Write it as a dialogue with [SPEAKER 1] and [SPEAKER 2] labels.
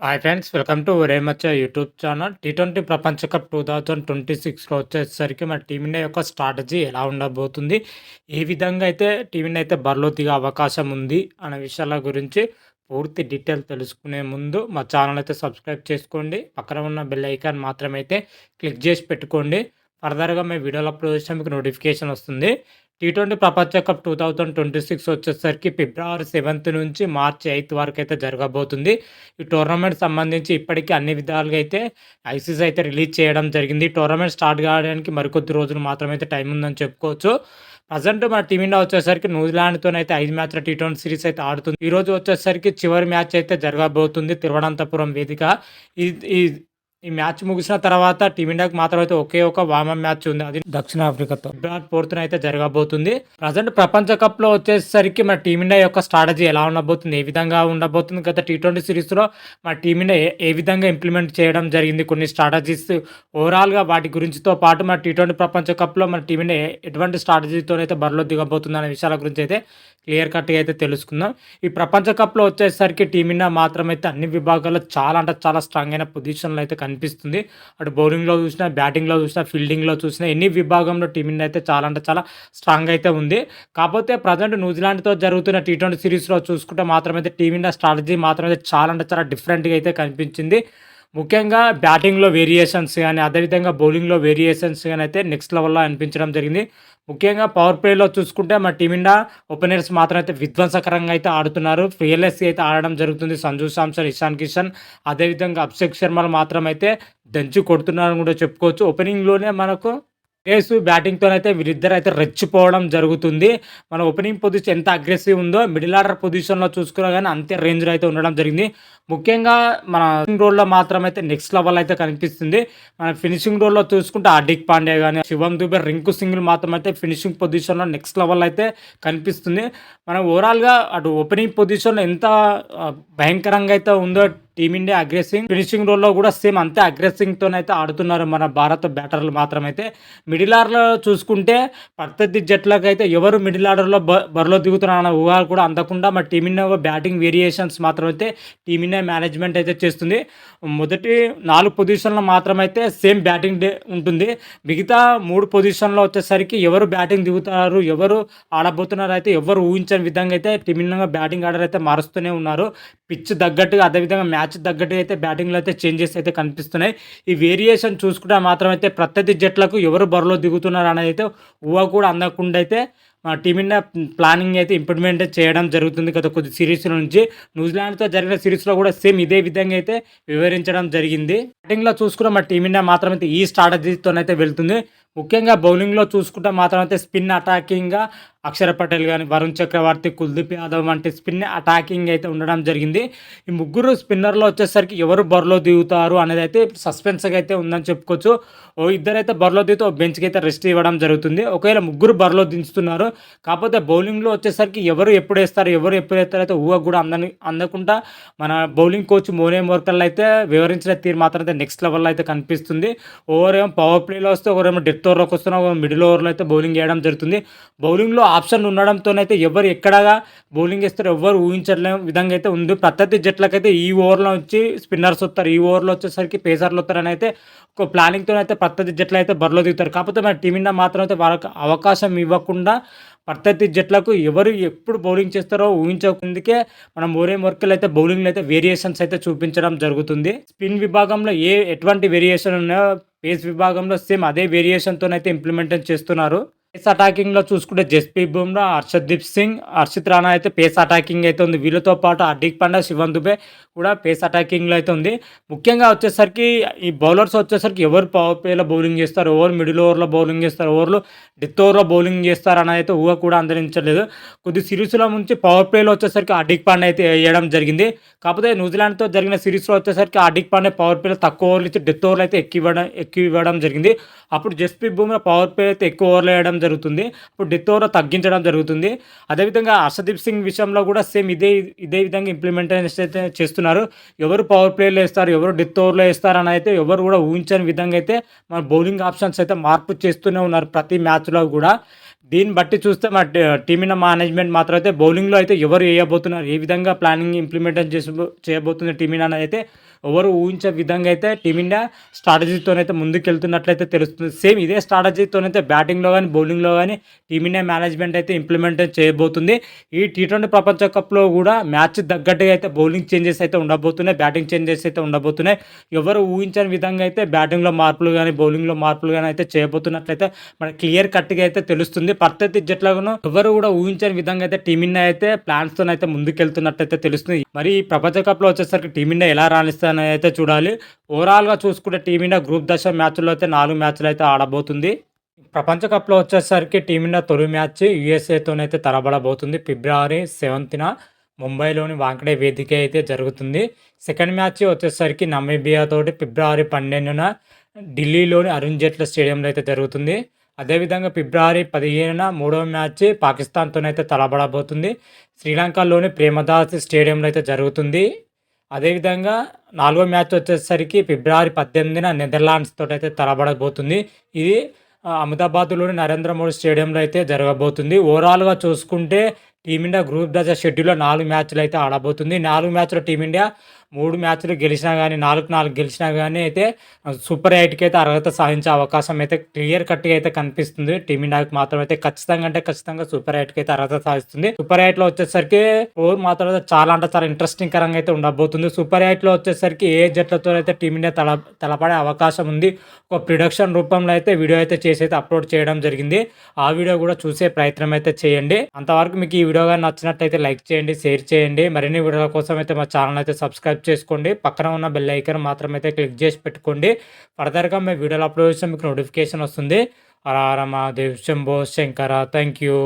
[SPEAKER 1] Hi friends welcome to రేమచ్చ YouTube channel T twenty ప్రపంచ cup two thousand twenty సిక్స్లో వచ్చేసరికి మన టీమిండియా యొక్క స్ట్రాటజీ ఎలా ఉండబోతుంది? ఏ విధంగా అయితే టీమిండియా అయితే బరిలో దిగే అవకాశం ఉంది అనే విషయాల గురించి పూర్తి డీటెయిల్ తెలుసుకునే ముందు మా ఛానల్ అయితే సబ్స్క్రైబ్ చేసుకోండి. పక్కన ఉన్న బెల్ ఐకాన్ మాత్రమైతే క్లిక్ చేసి పెట్టుకోండి. ఫర్దర్గా మేము వీడియోలు అప్లోడ్ చేస్తే మీకు నోటిఫికేషన్ వస్తుంది. టీ ట్వంటీ ప్రపంచ cup two thousand twenty six వచ్చేసరికి ఫిబ్రవరి సెవెంత్ నుంచి మార్చి ఎయిత్ వరకు అయితే జరగబోతుంది. ఈ టోర్నమెంట్ సంబంధించి ఇప్పటికీ అన్ని విధాలుగా అయితే ఐసీసీ అయితే రిలీజ్ చేయడం జరిగింది. టోర్నమెంట్ స్టార్ట్ కావడానికి మరికొద్ది రోజులు మాత్రమే అయితే టైం ఉందని చెప్పుకోవచ్చు. ప్రజెంట్ మన టీమిండియా వచ్చేసరికి న్యూజిలాండ్తో అయితే ఐదు మ్యాచ్ల టీ ట్వంటీ సిరీస్ అయితే ఆడుతుంది. ఈ రోజు వచ్చేసరికి చివరి మ్యాచ్ అయితే జరగబోతుంది. తిరువనంతపురం వేదిక. ఈ ఈ మ్యాచ్ ముగిసిన తర్వాత టీమిండియాకి మాత్రం అయితే ఒకే ఒక వామన్ మ్యాచ్ ఉంది. అది దక్షిణాఫ్రికాతో. ఫిబ్రవరి ఫోర్త్ అయితే జరగబోతుంది. ప్రజెంట్ ప్రపంచ కప్లో వచ్చేసరికి మన టీమిండియా యొక్క స్ట్రాటజీ ఎలా ఉండబోతుంది ఏ విధంగా ఉండబోతుంది గత టీ ట్వంటీ సిరీస్లో మన టీమిండియా ఏ విధంగా ఇంప్లిమెంట్ చేయడం జరిగింది కొన్ని స్ట్రాటజీస్ ఓవరాల్గా వాటి గురించితో పాటు మన టీ ట్వంటీ ప్రపంచ కప్లో మన టీమిండియా ఎటువంటి స్ట్రాటజీతో అయితే బరిలో దిగబోతుంది అనే విషయాల గురించి అయితే క్లియర్ కట్గా అయితే తెలుసుకుందాం. ఈ ప్రపంచ కప్లో వచ్చేసరికి టీమిండియా మాత్రమైతే అన్ని విభాగాల్లో చాలా అంటే చాలా స్ట్రాంగ్ అయిన పొజిషన్లో అయితే కనిపిస్తుంది అటు బౌలింగ్లో చూసినా బ్యాటింగ్లో చూసినా ఫీల్డింగ్లో చూసినా ఎన్ని విభాగంలో టీమిండియా అయితే చాలా అంటే చాలా స్ట్రాంగ్ అయితే ఉంది. కాకపోతే ప్రజెంట్ న్యూజిలాండ్తో జరుగుతున్న టీ ట్వంటీ సిరీస్లో చూసుకుంటే మాత్రమైతే టీమిండియా స్ట్రాటజీ మాత్రమైతే చాలా అంటే చాలా డిఫరెంట్గా అయితే కనిపించింది. ముఖ్యంగా బ్యాటింగ్లో వేరియేషన్స్ కానీ అదేవిధంగా బౌలింగ్లో వేరియేషన్స్ కానీ అయితే నెక్స్ట్ లెవెల్లో అనిపించడం జరిగింది. ముఖ్యంగా పవర్ ప్లేలో చూసుకుంటే మా టీమిండియా ఓపెనర్స్ మాత్రం అయితే విధ్వంసకరంగా అయితే ఆడుతున్నారు. ఫియర్లెస్ అయితే ఆడడం జరుగుతుంది. సంజు సాంసన్ ఇషాన్ కిషన్ అదేవిధంగా అభిషేక్ శర్మలు మాత్రం అయితే దంచి కొడుతున్నారని కూడా చెప్పుకోవచ్చు. ఓపెనింగ్లోనే మనకు ఏసు బ్యాటింగ్తో అయితే వీరిద్దరు అయితే రెచ్చిపోవడం జరుగుతుంది. మన ఓపెనింగ్ పొజిషన్ ఎంత అగ్రెసివ్ ఉందో మిడిల్ ఆర్డర్ పొజిషన్లో చూసుకున్నా కానీ అంతే రేంజ్లో అయితే ఉండడం జరిగింది. ముఖ్యంగా మన రోల్లో మాత్రం అయితే నెక్స్ట్ లెవెల్ అయితే కనిపిస్తుంది. మన ఫినిషింగ్ రోల్లో చూసుకుంటే హార్దిక్ పాండే కానీ శివం దుబే రింకు సింగిల్ మాత్రం అయితే ఫినిషింగ్ పొజిషన్లో నెక్స్ట్ లెవెల్ అయితే కనిపిస్తుంది. మనం ఓవరాల్గా అటు ఓపెనింగ్ పొజిషన్లో ఎంత భయంకరంగా అయితే ఉందో టీమిండియా అగ్రెసింగ్ ఫినిషింగ్ రోల్లో కూడా సేమ్ అంతే అగ్రెసింగ్తో ఆడుతున్నారు మన భారత బ్యాటర్లు మాత్రమైతే. మిడిల్ ఆర్డర్లో చూసుకుంటే ప్రత్యర్థి జట్లకు అయితే ఎవరు మిడిల్ ఆర్డర్లో బ బరిలో దిగుతున్నారన్న ఊహాలు కూడా అందకుండా మన టీమిండియా బ్యాటింగ్ వేరియేషన్స్ మాత్రం అయితే టీమిండియా మేనేజ్మెంట్ అయితే చేస్తుంది. మొదటి నాలుగు పొజిషన్లో మాత్రమైతే సేమ్ బ్యాటింగ్ డే ఉంటుంది. మిగతా మూడు పొజిషన్లో వచ్చేసరికి ఎవరు బ్యాటింగ్ దిగుతున్నారు ఎవరు ఆడబోతున్నారు అయితే ఎవరు ఊహించని విధంగా అయితే టీమిండియా బ్యాటింగ్ ఆర్డర్ అయితే మారుస్తూనే ఉన్నారు. పిచ్ తగ్గట్టుగా అదేవిధంగా మ్యాచ్ తగ్గట్టుగా అయితే బ్యాటింగ్లో అయితే చేంజెస్ అయితే కనిపిస్తున్నాయి. ఈ వేరియేషన్ చూసుకుంటే మాత్రం అయితే ప్రత్యర్థి జట్లకు ఎవరు బరిలో దిగుతున్నారు అనేది అయితే ఊహ కూడా అందకుండా అయితే మా టీమిండియా ప్లానింగ్ అయితే ఇంప్లిమెంట్ చేయడం జరుగుతుంది గత కొద్ది సిరీస్ల నుంచి. న్యూజిలాండ్తో జరిగిన సిరీస్లో కూడా సేమ్ ఇదే విధంగా అయితే వివరించడం జరిగింది. బ్యాటింగ్లో చూసుకున్న మా టీమిండియా మాత్రం అయితే ఈ స్ట్రాటజీతోనైతే వెళ్తుంది. ముఖ్యంగా బౌలింగ్లో చూసుకుంటే మాత్రం అయితే స్పిన్ అటాకింగ్గా అక్షర పటేల్ కానీ వరుణ్ చక్రవర్తి కుల్దీప్ యాదవ్ వంటి స్పిన్ అటాకింగ్ అయితే ఉండడం జరిగింది. ఈ ముగ్గురు స్పిన్నర్లో వచ్చేసరికి ఎవరు బరిలో దిగుతారు అనేది అయితే సస్పెన్స్గా అయితే ఉందని చెప్పుకోవచ్చు. ఓ ఇద్దరైతే బరిలో దిగుతూ బెంచ్కి అయితే రెస్ట్ ఇవ్వడం జరుగుతుంది. ఒకవేళ ముగ్గురు బరిలో దించుతున్నారు కాకపోతే బౌలింగ్లో వచ్చేసరికి ఎవరు ఎప్పుడు వేస్తారు ఎవరు ఎప్పుడు వేస్తారు అయితే ఊహ కూడా అందని అందకుండా మన బౌలింగ్ కోచ్ మోనే మోర్కల్ అయితే వివరించిన తీరు మాత్రం అయితే నెక్స్ట్ లెవెల్లో అయితే కనిపిస్తుంది. ఓవర్ ఏమో పవర్ ప్లేలో వస్తే ఒకరేమో డెత్ ఓవర్లోకి వస్తున్నా మిడిల్ ఓవర్లో అయితే బౌలింగ్ వేయడం జరుగుతుంది. బౌలింగ్లో ఆప్షన్ ఉండడంతోనైతే ఎవరు ఎక్కడగా బౌలింగ్ వేస్తారు ఎవరు ఊహించలే విధంగా అయితే ఉంది. ప్రత్యర్థి జట్లకైతే ఈ ఓవర్లో వచ్చి స్పిన్నర్స్ వస్తారు. ఈ ఓవర్లో వచ్చేసరికి పేసర్లు వస్తారని అయితే ఒక ప్లానింగ్తో అయితే ప్రత్యర్థి జట్లు అయితే బరిలో దిగుతారు. కాకపోతే మన టీమిండియా మాత్రం అయితే వాళ్ళకి అవకాశం ఇవ్వకుండా ప్రత్యర్థి జట్లకు ఎవరు ఎప్పుడు బౌలింగ్ చేస్తారో ఊహించకుందుకే మనం ఓరే మొర్కెల్ అయితే బౌలింగ్లో అయితే వేరియేషన్స్ అయితే చూపించడం జరుగుతుంది. స్పిన్ విభాగంలో ఏ ఎటువంటి వేరియేషన్ ఉన్నాయో పేస్ విభాగంలో సేమ్ అదే వేరియేషన్తోనైతే ఇంప్లిమెంట్ చేస్తున్నారు. పేస్ అటాకింగ్లో చూసుకుంటే జస్ప్రీత్ బుమ్రా హర్షదీప్ సింగ్ హర్షిత్ రాణా అయితే పేస్ అటాకింగ్ అయితే ఉంది. వీళ్ళతో పాటు హార్దిక్ పాండ్యా శివన్ దుబే కూడా పేస్ అటాకింగ్లో అయితే ఉంది. ముఖ్యంగా వచ్చేసరికి ఈ బౌలర్స్ వచ్చేసరికి ఎవరు పవర్ ప్లేలో బౌలింగ్ చేస్తారు? ఎవరు మిడిల్ ఓవర్లో బౌలింగ్ చేస్తారు? ఓవర్లు డెత్ ఓవర్లో బౌలింగ్ చేస్తారు అని అయితే ఊహ కూడా అందరించలేదు కొద్ది సిరీస్లో నుంచి పవర్ ప్లేలో వచ్చేసరికి హార్దిక్ పాండ్యా అయితే వేయడం జరిగింది. కాకపోతే న్యూజిలాండ్తో జరిగిన సిరీస్లో వచ్చేసరికి హార్దిక్ పాండ్యా పవర్ ప్లేలో తక్కువ ఓవర్లు ఇచ్చి డెత్ ఓవర్లు అయితే ఎక్కువ ఇవ్వడం ఎక్కువ ఇవ్వడం జరిగింది. అప్పుడు జస్ప్రీత్ బుమ్రా పవర్ ప్లే అయితే ఎక్కువ ఓవర్లు వేయడం జరుగుతుంది. అప్పుడు డెత్ ఓవర్ తగ్గించడం జరుగుతుంది. అదేవిధంగా హర్షదీప్ సింగ్ విషయంలో కూడా సేమ్ ఇదే ఇదే విధంగా ఇంప్లిమెంటేషన్ అయితే చేస్తున్నారు. ఎవరు పవర్ ప్లేలో వేస్తారు ఎవరు డెత్ ఓవర్లో వేస్తారు అని అయితే ఎవరు కూడా ఊహించని విధంగా అయితే మన బౌలింగ్ ఆప్షన్స్ అయితే మార్పు చేస్తూనే ఉన్నారు ప్రతి మ్యాచ్లో కూడా. దీన్ని బట్టి చూస్తే మా టీ మేనేజ్మెంట్ మాత్రం అయితే బౌలింగ్‌లో అయితే ఎవరు వేయబోతున్నారు ఏ విధంగా ప్లానింగ్ ఇంప్లిమెంటేషన్ చేసి చేయబోతుంది టీమిండియా అయితే ఎవరు ఊహించే విధంగా అయితే టీమిండియా స్ట్రాటజీతోనైతే ముందుకెళ్తున్నట్లయితే తెలుస్తుంది. సేమ్ ఇదే స్ట్రాటజీతోనైతే బ్యాటింగ్‌లో కానీ బౌలింగ్‌లో కానీ టీమిండియా మేనేజ్మెంట్ అయితే ఇంప్లిమెంట్ చేయబోతుంది. ఈ టీ ట్వంటీ ప్రపంచ కప్‌లో కూడా మ్యాచ్ తగ్గట్టుగా అయితే బౌలింగ్ చేంజెస్ అయితే ఉండబోతున్నాయి. బ్యాటింగ్ చేంజెస్ అయితే ఉండబోతున్నాయి. ఎవరు ఊహించని విధంగా అయితే బ్యాటింగ్‌లో మార్పులు కానీ బౌలింగ్‌లో మార్పులు కానీ అయితే చేయబోతున్నట్లయితే మనకి క్లియర్ కట్‌గా అయితే తెలుస్తుంది. పరిస్థితి జట్లను ఎవరు కూడా ఊహించని విధంగా అయితే టీమిండియా అయితే ప్లాన్స్‌తోనైతే ముందుకెళ్తున్నట్టయితే తెలుస్తుంది. మరి ఈ ప్రపంచ కప్‌లో వచ్చేసరికి టీమిండియా ఎలా రాణిస్తుందనేది అయితే చూడాలి. ఓవరాల్‌గా చూసుకుంటే టీమిండియా గ్రూప్ దశ మ్యాచ్లో అయితే నాలుగు మ్యాచ్‌లు అయితే ఆడబోతుంది. ప్రపంచ కప్‌లో వచ్చేసరికి టీమిండియా తొలి మ్యాచ్ యుఎస్ఏతోనైతే తరబడబోతుంది ఫిబ్రవరి సెవెంత్న ముంబైలోని వాంకడే వేదిక అయితే జరుగుతుంది. సెకండ్ మ్యాచ్ వచ్చేసరికి నమీబియాతోటి ఫిబ్రవరి 12న ఢిల్లీలోని అరుణ్ జైట్లీ స్టేడియంలో అయితే జరుగుతుంది. అదేవిధంగా ఫిబ్రవరి 15న మూడవ మ్యాచ్ పాకిస్తాన్‌తోనైతే తలబడబోతుంది శ్రీలంకలోని ప్రేమదాస్ స్టేడియంలో అయితే జరుగుతుంది. అదేవిధంగా నాలుగో మ్యాచ్ వచ్చేసరికి ఫిబ్రవరి 18న నెదర్లాండ్స్ తోటైతే తలబడబోతుంది ఇది అహ్మదాబాద్‌లోని నరేంద్ర మోడీ స్టేడియంలో అయితే జరగబోతుంది. ఓవరాల్‌గా చూసుకుంటే టీమిండియా గ్రూప్ దశ షెడ్యూల్‌లో నాలుగు మ్యాచ్‌లు అయితే ఆడబోతుంది. నాలుగు మ్యాచ్‌లో టీమిండియా మూడు మ్యాచ్‌లు గెలిచినా కానీ నాలుగు నాలుగు గెలిచినా కానీ అయితే సూపర్ ఎయిట్‌కి అయితే అర్హత సాధించే అవకాశం అయితే క్లియర్ కట్‌గా అయితే కనిపిస్తుంది. టీమిండియాకి మాత్రం అయితే ఖచ్చితంగా అంటే ఖచ్చితంగా సూపర్ ఎయిట్‌కి అయితే అర్హత సాధిస్తుంది. సూపర్ ఎయిట్‌లో వచ్చేసరికి స్కోర్ మాత్రం చాలా అంటే చాలా ఇంట్రెస్టింగ్ కరంగా అయితే ఉండబోతుంది. సూపర్ ఎయిట్‌లో వచ్చేసరికి ఏ జట్లతో అయితే టీమిండియా తల తలపడే అవకాశం ఉంది. ఒక ప్రొడక్షన్ రూపంలో అయితే వీడియో అయితే చేసి అయితే అప్లోడ్ చేయడం జరిగింది. ఆ వీడియో కూడా చూసే ప్రయత్నం అయితే చేయండి. అంతవరకు మీకు ఈ వీడియో కానీ నచ్చినట్టయితే లైక్ చేయండి, షేర్ చేయండి. మరిన్ని వీడియోల కోసం అయితే మా ఛానల్ అయితే సబ్స్క్రైబ్ చేసుకోండి. పక్కన ఉన్న బెల్ ఐకన్ మాత్రం అయితే క్లిక్ చేసి పెట్టుకోండి. ఫర్దర్‌గా మేము వీడియోలు అప్లోడ్ చేస్తే మీకు నోటిఫికేషన్ వస్తుంది. అరారమా దేవ్ శంభో శంకర థ్యాంక్ యూ.